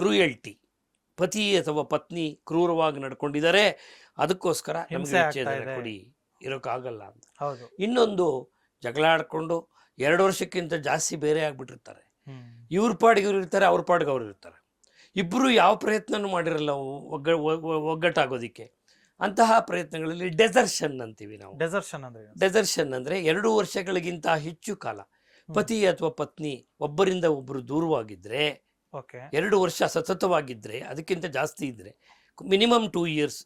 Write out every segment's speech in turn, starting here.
Cruelty. ಪತಿ ಅಥವಾ ಪತ್ನಿ ಕ್ರೂರವಾಗಿ ನಡ್ಕೊಂಡಿದ್ದಾರೆ ಅದಕ್ಕೋಸ್ಕರ ನಮಗೆ. ಕೊಡಿ ಇರೋಕ್ಕಾಗಲ್ಲ ಅಂತ. ಹೌದು. ಇನ್ನೊಂದು ಜಗಳ ಆಡ್ಕೊಂಡು ಎರಡು ವರ್ಷಕ್ಕಿಂತ ಜಾಸ್ತಿ ಬೇರೆ ಆಗ್ಬಿಟ್ಟಿರ್ತಾರೆ. ಇವ್ರ ಪಾಡಿಗೆ ಇವ್ರು ಇರ್ತಾರೆ ಅವ್ರ ಪಾಡಿಗೆ ಅವ್ರು ಇರ್ತಾರೆ. ಇಬ್ಬರು ಯಾವ ಪ್ರಯತ್ನನೂ ಮಾಡಿರಲ್ಲ ಒಗ್ಗ ಒಗ್ಗಟ್ಟಾಗೋದಿಕ್ಕೆ. ಅಂತಹ ಪ್ರಯತ್ನಗಳಲ್ಲಿ ಡೆಸರ್ಷನ್ ಅಂತೀವಿ ನಾವು. ಡೆಸರ್ಷನ್ ಅಂದ್ರೆ ಡೆಸರ್ಷನ್ ಅಂದ್ರೆ ಎರಡು ವರ್ಷಗಳಿಗಿಂತ ಹೆಚ್ಚು ಕಾಲ ಪತಿ ಅಥವಾ ಪತ್ನಿ ಒಬ್ಬರಿಂದ ಒಬ್ಬರು ದೂರವಾಗಿದ್ರೆ ಓಕೆ ಎರಡು ವರ್ಷ ಸತತವಾಗಿದ್ದರೆ ಅದಕ್ಕಿಂತ ಜಾಸ್ತಿ ಇದ್ದರೆ ಮಿನಿಮಮ್ ಟೂ ಇಯರ್ಸ್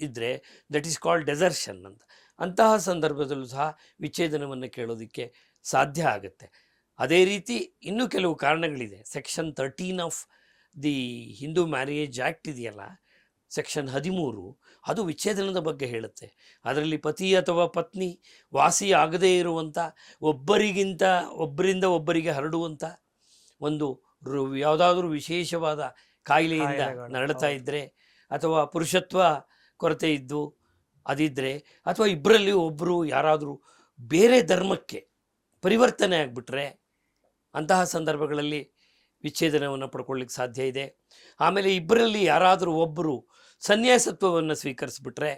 ಇದ್ದರೆ ದಟ್ ಈಸ್ ಕಾಲ್ಡ್ ಡೆಸರ್ಷನ್ ಅಂತ. ಅಂತಹ ಸಂದರ್ಭದಲ್ಲೂ ಸಹ ವಿಚ್ಛೇದನವನ್ನು ಕೇಳೋದಕ್ಕೆ ಸಾಧ್ಯ ಆಗುತ್ತೆ. ಅದೇ ರೀತಿ ಇನ್ನೂ ಕೆಲವು ಕಾರಣಗಳಿದೆ. Section thirteen of the Hindu marriage act ಇದೆಯಲ್ಲ ಸೆಕ್ಷನ್ ಹದಿಮೂರು, ಅದು ವಿಚ್ಛೇದನದ ಬಗ್ಗೆ ಹೇಳುತ್ತೆ. ಅದರಲ್ಲಿ ಪತಿ ಅಥವಾ ಪತ್ನಿ ವಾಸಿ ಆಗದೇ ಇರುವಂಥ ಒಬ್ಬರಿಗಿಂತ, ಒಬ್ಬರಿಂದ ಒಬ್ಬರಿಗೆ ಹರಡುವಂಥ ಒಂದು ಯಾವುದಾದ್ರೂ ವಿಶೇಷವಾದ ಕಾಯಿಲೆಯಿಂದ ನರಳ್ತಾ. ಇದ್ದರೆ ಅಥವಾ ಪುರುಷತ್ವ ಕೊರತೆ ಇದ್ದು ಅದಿದ್ದರೆ ಅಥವಾ ಇಬ್ಬರಲ್ಲಿ ಒಬ್ಬರು ಯಾರಾದರೂ ಬೇರೆ ಧರ್ಮಕ್ಕೆ ಪರಿವರ್ತನೆ ಆಗಿಬಿಟ್ರೆ ಅಂತಹ ಸಂದರ್ಭಗಳಲ್ಲಿ ವಿಚ್ಛೇದನವನ್ನು ಪಡ್ಕೊಳ್ಳಿಕ್ಕೆ ಸಾಧ್ಯ ಇದೆ. ಆಮೇಲೆ ಇಬ್ಬರಲ್ಲಿ ಯಾರಾದರೂ ಒಬ್ಬರು ಸನ್ಯಾಸತ್ವವನ್ನು ಸ್ವೀಕರಿಸ್ಬಿಟ್ರೆ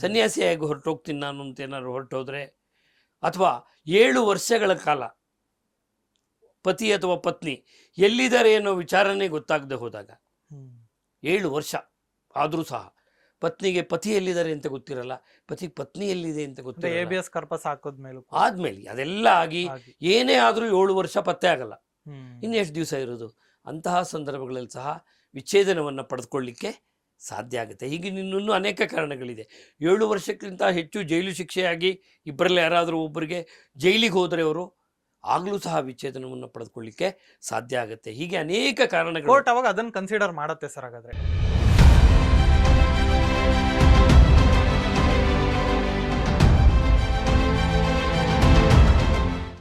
ಸನ್ಯಾಸಿಯಾಗಿ ಹೊರಟೋಗ್ತೀನಿ ನಾನು ಅಂತ ಏನಾದ್ರು ಹೊರಟೋದ್ರೆ ಅಥವಾ ಏಳು ವರ್ಷಗಳ ಕಾಲ ಪತಿ ಅಥವಾ ಪತ್ನಿ ಎಲ್ಲಿದ್ದಾರೆ ಅನ್ನೋ ವಿಚಾರನೇ ಗೊತ್ತಾಗದೆ ಹೋದಾಗ ಏಳು ವರ್ಷ ಆದರೂ ಸಹ ಪತ್ನಿಗೆ ಪತಿ ಎಲ್ಲಿದ್ದಾರೆ ಅಂತ ಗೊತ್ತಿರಲ್ಲ ಪತಿ ಪತ್ನಿ ಎಲ್ಲಿದೆ ಅಂತ ಗೊತ್ತಿಲ್ಲ ಎ ಗೊತ್ತಿರಲ್ಲ ಬಿ ಎಸ್ ಕರ್ಪಸ್ ಹಾಕೋದ್ಮೇಲೂ. ಆದ್ಮೇಲೆ ಅದೆಲ್ಲ ಆಗಿ ಏನೇ ಆದರೂ ಏಳು ವರ್ಷ ಪತ್ತೆ ಆಗಲ್ಲ. ಇನ್ನು ಎಷ್ಟು ದಿವಸ ಇರೋದು? ಅಂತಹ ಸಂದರ್ಭಗಳಲ್ಲಿ ಸಹ ವಿಚ್ಛೇದನವನ್ನು ಪಡೆದುಕೊಳ್ಳಿಕ್ಕೆ ಸಾಧ್ಯ ಆಗುತ್ತೆ. ಹೀಗೆ ಇನ್ನೂ ಅನೇಕ ಕಾರಣಗಳಿದೆ. ಏಳು ವರ್ಷಕ್ಕಿಂತ ಹೆಚ್ಚು ಜೈಲು ಶಿಕ್ಷೆಯಾಗಿ ಇಬ್ಬರಲ್ಲಿ ಯಾರಾದರೂ ಒಬ್ಬರಿಗೆ ಜೈಲಿಗೆ ಹೋದರೆ ಅವರು ಆಗಲೂ ಸಹ ವಿಚ್ಛೇದನವನ್ನು ಪಡೆದುಕೊಳ್ಳಿಕ್ಕೆ ಸಾಧ್ಯ ಆಗುತ್ತೆ. ಹೀಗೆ ಅನೇಕ ಕಾರಣಗಳು ಕೋರ್ಟ್ ಅವಾಗ ಅದನ್ನು ಕನ್ಸಿಡರ್ ಮಾಡುತ್ತೆ ಸರ್ ಹಾಗಾದ್ರೆ.